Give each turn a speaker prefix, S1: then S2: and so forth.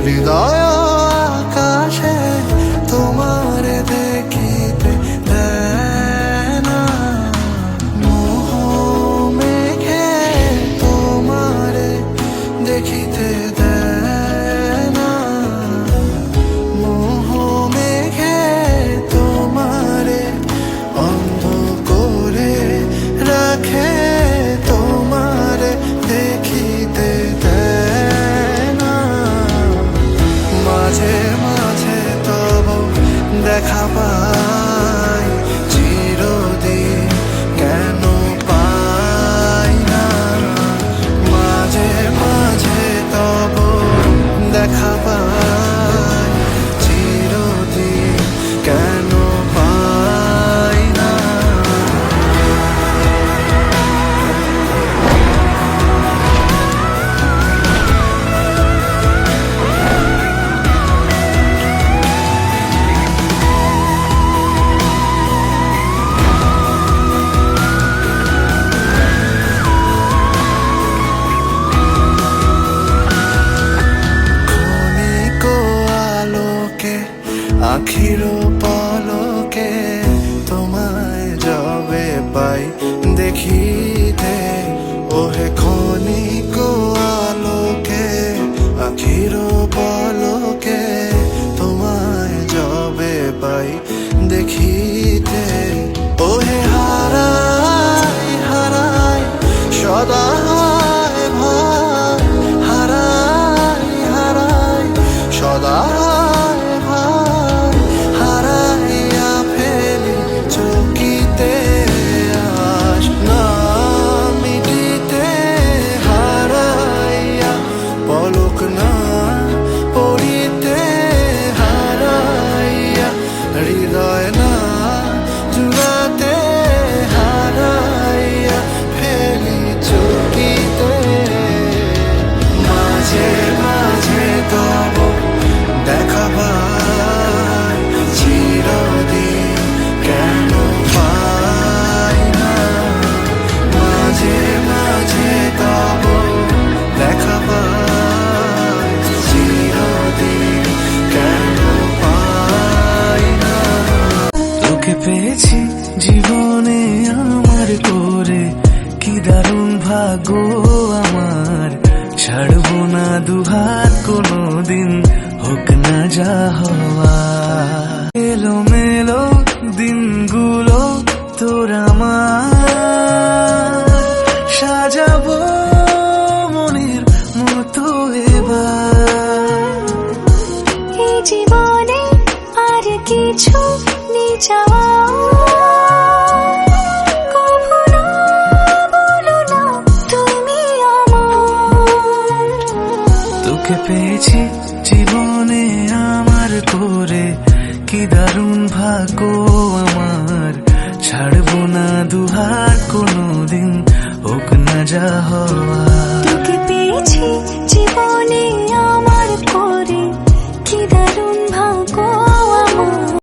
S1: You Vida দেখা পা আখির পলকে তোমায় যাবে পাই দেখিতে ওহে খনিক আলোকে আখির হৃদয় না তোকে পেয়েছি জীবনে আমার করে কি দারুণ ভাগ্য আমার। ছাড়বো না দুহাত কোনো দিন হোক না যা হওয়া এলো মেলো দিনগুলো তোর আমার। সাজাবো মনের মতো এবার।
S2: জীবনে আর কিছু
S1: তোকে পেয়েছি জীবনে আমার করে কি দারুণ ভাগ্য আমার। ছাড়বো না দুহাত কোনো দিন হোক না যা হওয়া